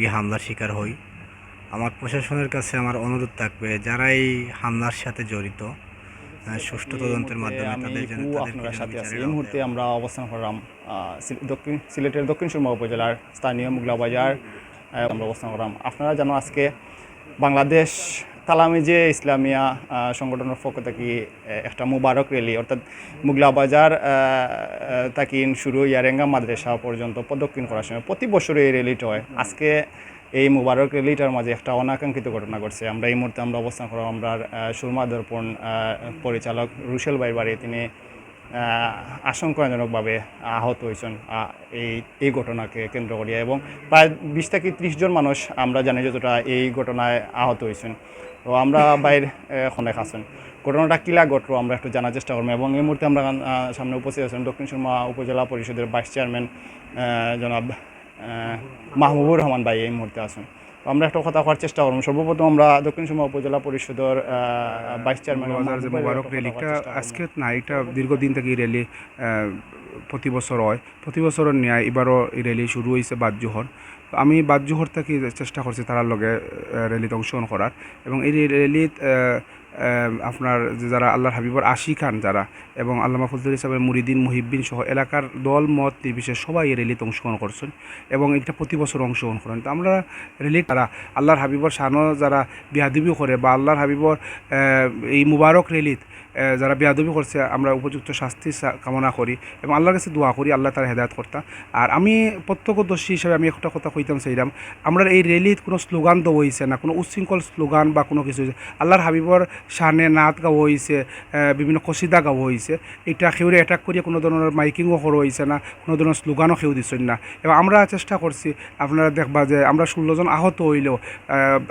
গিয়ে হামলার শিকার হই। আমার প্রশাসনের কাছে আমার অনুরোধ থাকবে যারাই এই হামলার সাথে জড়িত সুষ্ঠু তদন্তের মাধ্যমে তাদের জন্য আপনার সাথে আছি। এই মুহূর্তে আমরা অবস্থান করলাম দক্ষিণ সিলেটের দক্ষিণ সুরমা উপজেলার স্থানীয় মুগলা বাজার আমরা অবস্থান করলাম। আপনারা জানো আজকে বাংলাদেশ তালামিজে ইসলামিয়া সংগঠনের পক্ষ থেকে একটা মুবারক র্যালি অর্থাৎ মুগলা বাজার আহ, আহ, তাকিন শুরু ইয়ারেঙ্গা মাদ্রাসা পর্যন্ত প্রদক্ষিণ করার সময় প্রতি বছর এই র্যালিটা হয়। আজকে এই মুবারক র্যালিটার মাঝে একটা অনাকাঙ্ক্ষিত ঘটনা ঘটছে। আমরা এই মুহূর্তে আমরা অবস্থান করা আমরা সুরমা দর্পণ পরিচালক রুশেল ভাই বাড়ি। তিনি আশঙ্কাজনকভাবে আহত হয়েছেন এই এই ঘটনাকে কেন্দ্র করিয়া। এবং প্রায় বিশ থেকে ত্রিশ জন মানুষ আমরা জানি যতটা এই ঘটনায় আহত হয়েছেন। তো আমরা বাইর খনেক আছেন। ঘটনাটা কিলা ঘটলো আমরা একটু জানার চেষ্টা করব। এবং এই মুহূর্তে আমরা সামনে উপস্থিত আছেন দক্ষিণ সুরমা উপজেলা পরিষদের ভাইস চেয়ারম্যান জনাব মাহবুবুর রহমান ভাই এই মুহূর্তে আছেন। তো আমরা একটা কথা করার চেষ্টা করব। সর্বপ্রথম আমরা দক্ষিণ সুরমা উপজেলা পরিষদের ভাইস চেয়ারম্যান বাজার মোবারক র্যালিটা আজকে না এটা দীর্ঘদিন থেকে এই র্যালি প্রতি বছর হয়। প্রতি বছরের ন্যায় এবারও এই র্যালি শুরু হয়েছে বাদজোহর আমি বাদজোহর থেকে চেষ্টা করছি তার লগে র্যালিতে অংশগ্রহণ করার। এবং এই র্যালিত আপনার যে যারা আল্লাহর হাবিবর আশি খান যারা এবং আল্লামা ফজলুল ইসলামের মুরিদিন, মুহিব্বিন সহ এলাকার দল, মত নির্বিশেষে সবাই এই র্যালিতে অংশগ্রহণ করছেন এবং এটা প্রতি বছর অংশগ্রহণ করেন। তো আমরা র্যালি তারা আল্লাহর হাবিবর শানও যারা বিয়াদিবি করে বা আল্লাহর হাবিবর এই মুবারক র্যালিত যারা বেয়াদবি করছে, আমরা উপযুক্ত শাস্তি কামনা করি এবং আল্লাহর কাছে দোয়া করি, আল্লাহ তার হেদায়ত করতা। আর আমি প্রত্যক্ষদর্শী হিসেবে আমি একটা কথা কইতাম সেইরাম আমরা এই র্যালিত কোনো স্লোগান দেওয়া হয়েছে না, কোনো উচ্ছৃঙ্খল স্লোগান বা কোনো কিছু আল্লাহর হাবিবর শানে নাত গাওয়া হয়েছে বিভিন্ন কসিদা গাওয়া হয়েছে এটা সেউরে অ্যাটাক করিয়ে কোনো ধরনের মাইকিংও করা হয়েছে না, কোনো ধরনের স্লোগানও সেউ দিচ্ছেন না। এবং আমরা চেষ্টা করছি, আপনারা দেখবা যে আমরা ষোলোজন আহত হইলেও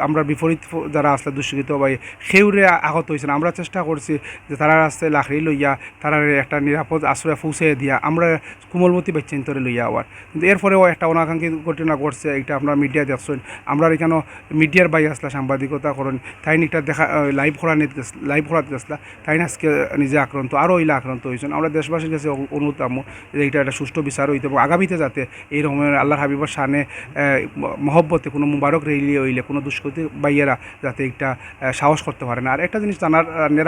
আমরা বিপরীত যারা আসলে দুষ্কৃত বা সেউরে আহত হয়েছে না। আমরা চেষ্টা করছি যে তারা রাস্তায় লাখড়ি লইয়া, তারা একটা নিরাপদ আশ্রয় পৌঁছে দিয়া, আমরা কোমলমতি বাচ্চান্তরে লইয়া আবার কিন্তু এরপরেও একটা অনাকাঙ্ক্ষিত ঘটনা ঘটছে এটা আপনার মিডিয়া দেখছেন। আমরা এখানে মিডিয়ার বাই আসলা সাংবাদিকতা করেন, তাই এটা দেখা লাইভ করা নিতে লাইভ করাতে আসলা তাই আজকে নিজে আক্রান্ত আরও ইলা আক্রান্ত হয়েছেন। আমরা দেশবাসীর কাছে অনুরোধ আমো যে এটা একটা সুষ্ঠু বিচার হইতে এবং আগামীতে যাতে এই রকমের আল্লাহর হাবিবর শানে মহব্বতে কোনো মুবারক রেলি হইলে কোনো দুষ্কৃতি বাইয়েরা যাতে আহ, সাহস করতে পারে না। আর একটা জিনিস জানার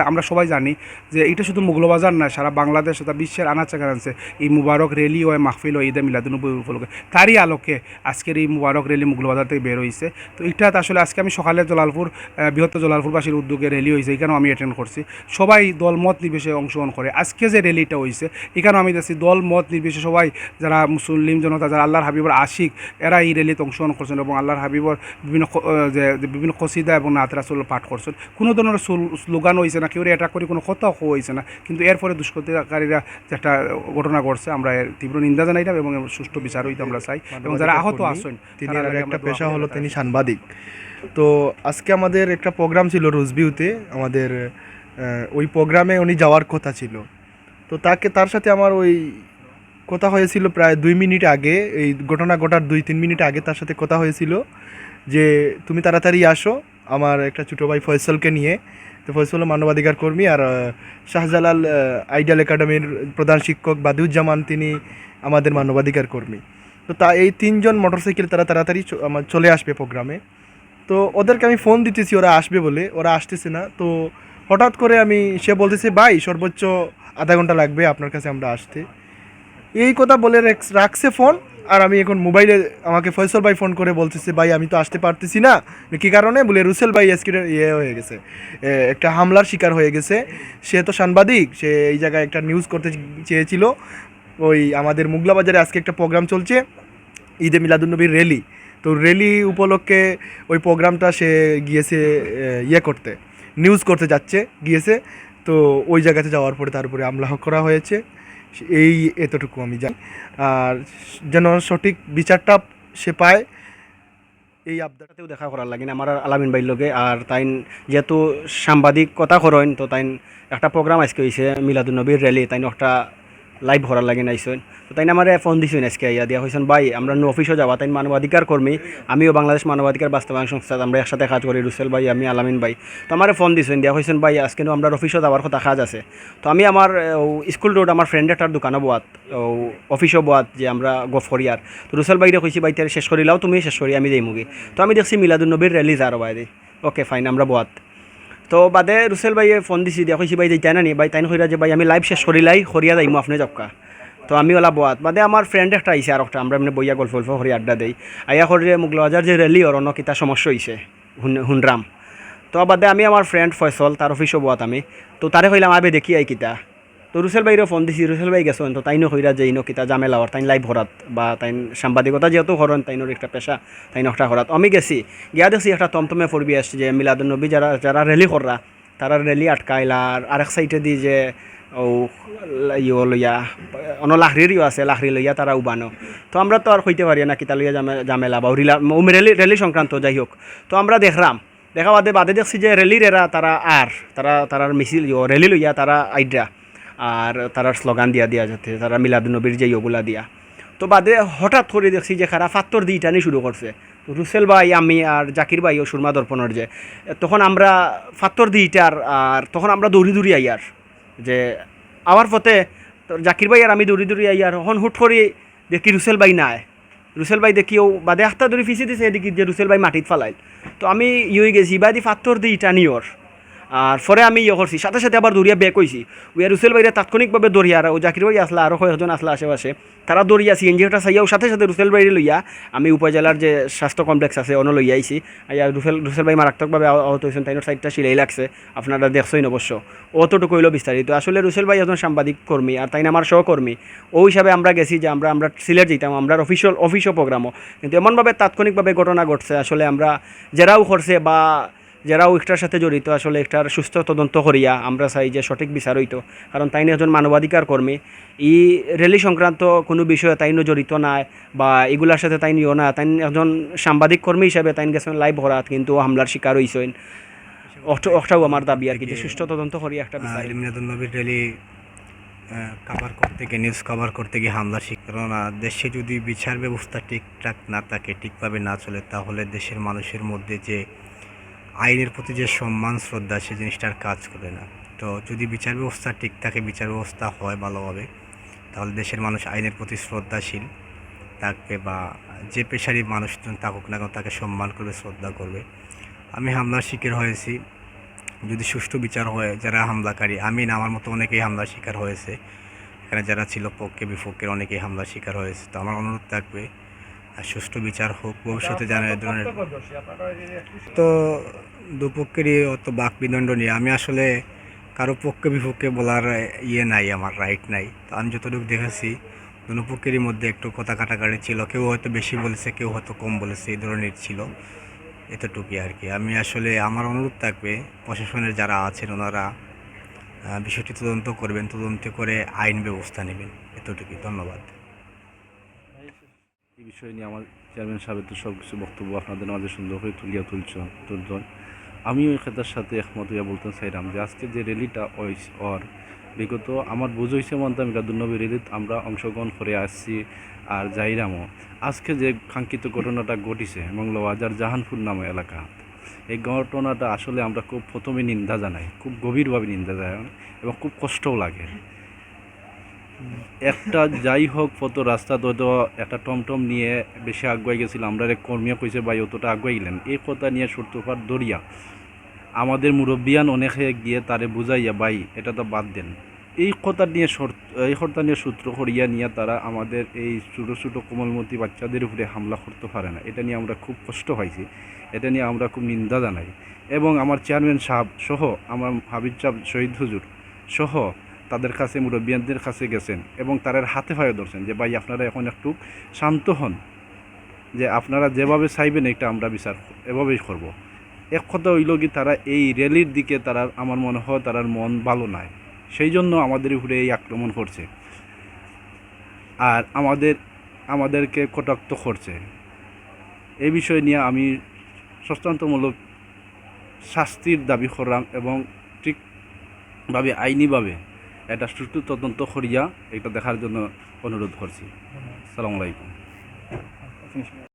আমরা সবাই জানি যে এটা শুধু মুগলবাজার না সারা বাংলাদেশ তথা বিশ্বের আনাচে কানাচে এই মুবারক রেলি হয় মাহফিল হয় ঈদে মিলাদুনবী উপলক্ষে। তারই আলোকে আজকের এই মুবারক রেলি মুগলবাজার থেকে বের হয়েছে তো এটা আসলে আজকে আমি সকালে জলালপুর বৃহত্তর জলালপুরবাসীর উদ্যোগে রেলি হয়েছে এখানেও আমি অ্যাটেন্ড করছি। সবাই দল মত নির্বিশেষে অংশগ্রহণ করে। আজকে যে র্যালিটা হয়েছে এখানেও আমি দেখছি দল মত নির্বিশেষে সবাই যারা মুসলিম জনতা যারা আল্লাহর হাবিবর আশিক এরা এই র্যালিতে অংশগ্রহণ করছেন এবং আল্লাহর হাবিবর বিভিন্ন যে বিভিন্ন কসিদা এবং নাত রাসুল পাঠ করছেন। কোনো ধরনের স্লোগান হয়েছে না কেউ অ্যাটাক করে কোনো কথাও হয়েছে না। কিন্তু এরপরে দুষ্কৃতিকারীরা যে একটা ঘটনা ঘটছে আমরা এর তীব্র নিন্দা জানাইলাম এবং সুষ্ঠু বিচার হইতে আমরা চাই। এবং যারা আহত আসেন তিনি একটা পেশা হলো তিনি সাংবাদিক। তো আজকে আমাদের একটা প্রোগ্রাম ছিল রোজবিউতে আমাদের ওই প্রোগ্রামে উনি যাওয়ার কথা ছিল। তো তাকে, তার সাথে আমার ওই কথা হয়েছিল প্রায় দুই মিনিট আগে, এই ঘটনা ঘটার দুই তিন মিনিট আগে তার সাথে কথা হয়েছিল যে, তুমি তাড়াতাড়ি আসো, আমার একটা ছোটো ভাই ফয়সলকে নিয়ে। তো ফয়সল মানবাধিকার কর্মী আর শাহজালাল আইডিয়াল একাডেমির প্রধান শিক্ষক বাদিউজ্জামান তিনি আমাদের মানবাধিকার কর্মী। তো তা, এই তিনজন মোটরসাইকেল তারা তাড়াতাড়ি আমার চলে আসবে প্রোগ্রামে তো ওদেরকে আমি ফোন দিতেছি, ওরা আসবে বলে, ওরা আসতেছে না। তো হঠাৎ করে আমি, সে বলতেছে, ভাই, সর্বোচ্চ আধা ঘণ্টা লাগবে আপনার কাছে আমরা আসতে। এই কথা বলে রেখ- রাখছে ফোন আর আমি এখন মোবাইলে আমাকে ফয়সল ভাই ফোন করে বলতেছে, ভাই, আমি তো আসতে পারতেছি না। কী কারণে? বলে, রুসেল ভাই আজকে ইয়ে হয়ে গেছে একটা হামলার শিকার হয়ে গেছে। সে তো সাংবাদিক, সে এই জায়গায় একটা নিউজ করতে চেয়েছিল। ওই আমাদের মুগলা বাজারে আজকে একটা প্রোগ্রাম চলছে, ঈদে মিলাদুন্নবীর র্যালি তো র্যালি উপলক্ষে ওই প্রোগ্রামটা সে গিয়েছে ইয়ে করতে নিউজ করতে যাচ্ছে, গিয়েছে। তো ওই জায়গাতে যাওয়ার পরে তারপরে আমলা করা হয়েছে। এই এতটুকু আমি জানি। আর যেন সঠিক বিচারটা সে পায়, এই আবদার তাতেও দেখা করার লাগে না আমার আর আলামিন বাইর লগে। আর তাই যেহেতু সাংবাদিক কথা করেন, তো তাই একটা প্রোগ্রাম আজকে হয়েছে মিলাদুল নবীর র্যালি তাই একটা লাইভ ভরার লাগে নাইছেন তো তাই আমার ফোন দিছেন আজকে, ইয়া দিয়া হয়েছেন ভাই, আমরা নো অফিসও যাওয়া তাই মানবাধিকার কর্মী, আমিও বাংলাদেশ মানবাধিকার বাস্তবায়ন সংস্থা আমরা একসাথে কাজ করি, রুসেল ভাই, আমি আলামিন ভাই। তো আমার ফোন দিছেন, দিয়া হয়েছেন ভাই, আজকে আমরা অফিসও যাওয়ার কথা কাজ আছে। তো আমি আমার স্কুল রোড আমার ফ্রেন্ড একটার দোকানও বোয়াত অফিসও বোয়াত যে আমরা গফ করিয়ার তো রুসেল ভাইরে কইছি, ভাই তার শেষ করিলাও তুমি শেষ করি, আমি দেই মুগি। তো আমি দেখছি মিলাদুল নবীর র্যালি যার ভাই ওকে ফাইন আমরা বোয়াত। তো বাদে রুসেল ভাইয়ে ফোন দিছি দিয়া কইছি ভাই যাই না নি? ভাই, তাইন কইরা যে, ভাই, আমি লাইভ শেষ করিলাই হরিয়া যাইমু আপনি জবকা তো আমি ওলা বোয়াত বাদে আমার ফ্রেন্ড একটা আইছে আর একটা, আমরা মানে বইয়া গল্প গল্প হরি আড্ডা দেই। আইয়া মোক মুগলবাজার যে রেলি ওর অন্য কিতা সমস্যা হুন- হুনরাম তো বাদে আমি আমার ফ্রেন্ড ফয়সল তার অফিসও বোয়াত আমি। তো তারে কইলাম, আবে দেখি আই কিতা। তো রুসেল ভাইরও ফোন দিছি রুসেল ভাই গেছেন তো তাইনও কইরা যে ইনো কিতা জামেলা ওর তাইন লাইভ হরাত বা তাইন সাংবাদিকতা যেহেতু হরন তাইনোর একটা পেশা তাইন একটা হরাত আমি গেছি, গিয়া দেখছি একটা টমটমে ফরবি আসছে যে মিলাদুল নবী যারা যারা রেলি কররা তারা রেলি আটকাইলা আর আরেক সাইডে দি যে ও ইয়ে লইয়া, অন লাহরিরও আছে লাহরি লইয়া তারা উবানো। তো আমরা তো আর হইতে পারি না কিতা লইয়া জামেলা বা রিলা রেলি রেলি সংক্রান্ত যাই হোক তো আমরা দেখলাম দেখা বাদে বাদে দেখছি যে রেলির এরা তারা আর তারা তারার মিছিল রেলি লইয়া তারা আইডা আর তারা স্লোগান দিয়া দিয়া যাতে তারা মিলাদুলনবীর যে ইয়োগুলা দিয়া। তো বাদে হঠাৎ করে দেখছি যে খারা ফাত্তর দিয়ে টানি শুরু করছে। রুসেল ভাই, আমি আর জাকির ভাই ও সুরমা দর্পণের যে, তখন আমরা ফাত্তর দিইটার আর তখন আমরা দৌড়ি দৌড়ি আইয়ার, যে আবার পথে জাকির ভাই আর আমি দৌড়ি দৌড়ি আইয়ার, হন হুট করে দেখি রুসেল ভাই নাই। রুসেল ভাই দেখিও বাদে আখতা ধরে ফিসি দিছে এদিকে যে রুসেল ভাই মাটিত ফালাইল। তো আমি ইয়ে গেছি, বাদি ফাত্তর দিই টানিওর আর পরে আমি ইয়ে করছি সাথে সাথে আবার দৌড়িয়া বেক হয়েছি ওই রুসেল ভাইরা তাৎক্ষণিকভাবে দৌড়িয়া আর ও জাকির ভাই আসলা আরও কয়েকজন আসলা আশেপাশে। তারা দৌড়িয়া সিএনজিটা চাইয়াও সাথে সাথে রুসেল ভাইরে লইয়া আমি উপজেলার যে স্বাস্থ্য কমপ্লেক্স আছে অন্য লইয়া আইছি আইয়া রুসেল রুসেল ভাই মারাত্মকভাবে আহ- আহত হয়েছেন তাইনোর সাইডটা সিলাই লাগছে। আপনারা দেখছেন অবশ্য অতটুকু হইল বিস্তারিত আসলে রুসেল ভাই একজন সাংবাদিক কর্মী আর তাই আমার সহকর্মী ও হিসাবে আমরা গেছি যে আমরা আমরা সিলেট যেতাম আমরা অফিসিয়াল অফিসও প্রোগ্রামও কিন্তু এমনভাবে তাৎক্ষণিকভাবে ঘটনা ঘটছে, আসলে আমরা যারাও করছে বা যারাও একটার সাথে জড়িত, আসলে একটার সুস্থ তদন্ত করিয়া আমরা চাই যে সঠিক বিচার হইতো। কারণ তাইন একজন মানবাধিকার কর্মী। ই রেলি সংক্রান্ত কোনো বিষয়ে তাইনও জড়িত নাই বা এগুলার সাথে তাইন ইও না। তাইন একজন সাংবাদিক কর্মী হিসাবে তাইন গেছেন লাইভ ভরাত কিন্তু হামলার শিকার হইছেন। ওটাও আমার দাবি আর কি, যে সুষ্ঠু তদন্ত করিয়া একটা র্যালি কভার করতে গিয়ে নিউজ কভার করতে গিয়ে হামলা শিক না দেশে যদি বিচার ব্যবস্থা ঠিকঠাক না থাকে, ঠিকভাবে না চলে, তাহলে দেশের মানুষের মধ্যে যে আইনের প্রতি যে সম্মান, শ্রদ্ধা, সে জিনিসটার কাজ করে না। তো যদি বিচার ব্যবস্থা ঠিক থাকে, বিচার ব্যবস্থা হয় ভালোভাবে, তাহলে দেশের মানুষ আইনের প্রতি শ্রদ্ধাশীল থাকবে বা যে পেশারই মানুষজন থাকুক না কেন, তাকে সম্মান করবে, শ্রদ্ধা করবে। আমি হামলার শিকার হয়েছি। যদি সুষ্ঠু বিচার হয়, যারা হামলাকারী, আমি না, আমার মতো অনেকেই হামলার শিকার হয়েছে। এখানে যারা ছিল পক্ষে বিপক্ষের অনেকেই হামলার শিকার হয়েছে। তো আমার অনুরোধ থাকবে সুষ্ঠু বিচার হোক ভবিষ্যতে যেন এ ধরনের তো দুপক্ষেরই অত বাক বিদণ্ড নিয়ে আমি আসলে কারও পক্ষে বিপক্ষে বলার ইয়ে নাই আমার রাইট নাই। তো আমি যতটুকু দেখেছি দুনো পক্ষেরই মধ্যে একটু কথা কাটাকাটি ছিল। কেউ হয়তো বেশি বলেছে কেউ হয়তো কম বলেছে এই ধরনের ছিল। এতটুকুই আর কি। আমি আসলে আমার অনুরোধ থাকবে প্রশাসনের যারা আছেন ওনারা বিষয়টি তদন্ত করবেন তদন্ত করে আইন ব্যবস্থা নেবেন। এতটুকুই। ধন্যবাদ। এই বিষয় নিয়ে আমার চেয়ারম্যান সাহেবের তো সব কিছু বক্তব্য আপনাদের মাঝে সুন্দর করে তুলিয়া তুলছ তুলছেন আমিও এই ক্ষেত্রের সাথে একমত হইয়া বলতে চাইলাম যে আজকে যে র্যালিটা ওর বিগত আমার বুঝ হয়েছে মতো আমি র্যালিত আমরা অংশগ্রহণ করে আসছি আর যাইরামও। আজকে যে কাঙ্ক্ষিত ঘটনাটা ঘটিছে মঙ্গলবাজার জাহানপুর নামে এলাকা, এই ঘটনাটা আসলে আমরা খুব প্রথমে নিন্দা জানাই, খুব গভীরভাবে নিন্দা জানাই এবং খুব কষ্টও লাগে। একটা যাই হোক কত রাস্তা তো একটা টমটম নিয়ে বেশি আগুয়াই গেছিল। আমরা এক কর্মীও কইছে, ভাই, অতটা আগুয়াই গেলেন এই কথা নিয়ে সূত্রপাত দরিয়া আমাদের মুরব্বিয়ান অনেকে গিয়ে তারে বুঝাইয়া, ভাই, এটা তো বাদ দেন। এই কথা নিয়ে এই কথা নিয়ে সূত্র করিয়া নিয়ে তারা আমাদের এই ছোটো ছোটো কোমলমতি বাচ্চাদের উপরে হামলা করতে পারে না। এটা নিয়ে আমরা খুব কষ্ট পাইছি। এটা নিয়ে আমরা খুব নিন্দা জানাই। এবং আমার চেয়ারম্যান সাহেব সহ, আমার হাবিব সাহেব, শহীদ হুজুর সহ তাদের কাছে মুরব্বিয়ানদের কাছে গেছেন এবং তাদের হাতে পায়ে ধরছেন যে, ভাই, আপনারা এখন একটু শান্ত হন। যে, আপনারা যেভাবে চাইবেন এটা আমরা বিচার এভাবেই করব। এক কথা হইল কি, তারা এই র্যালির দিকে তারা, আমার মনে হয় তারার মন ভালো নাই। সেই জন্য আমাদের উপরে এই আক্রমণ করছে। আর আমাদের, আমাদেরকে কটাক্ত করছে। এই বিষয় নিয়ে আমি সস্তান্তমূলক শাস্তির দাবি করলাম এবং ঠিকভাবে আইনিভাবে এটা সুষ্ঠু তদন্ত করিয়া এটা দেখার জন্য অনুরোধ করছি সালামু আলাইকুম.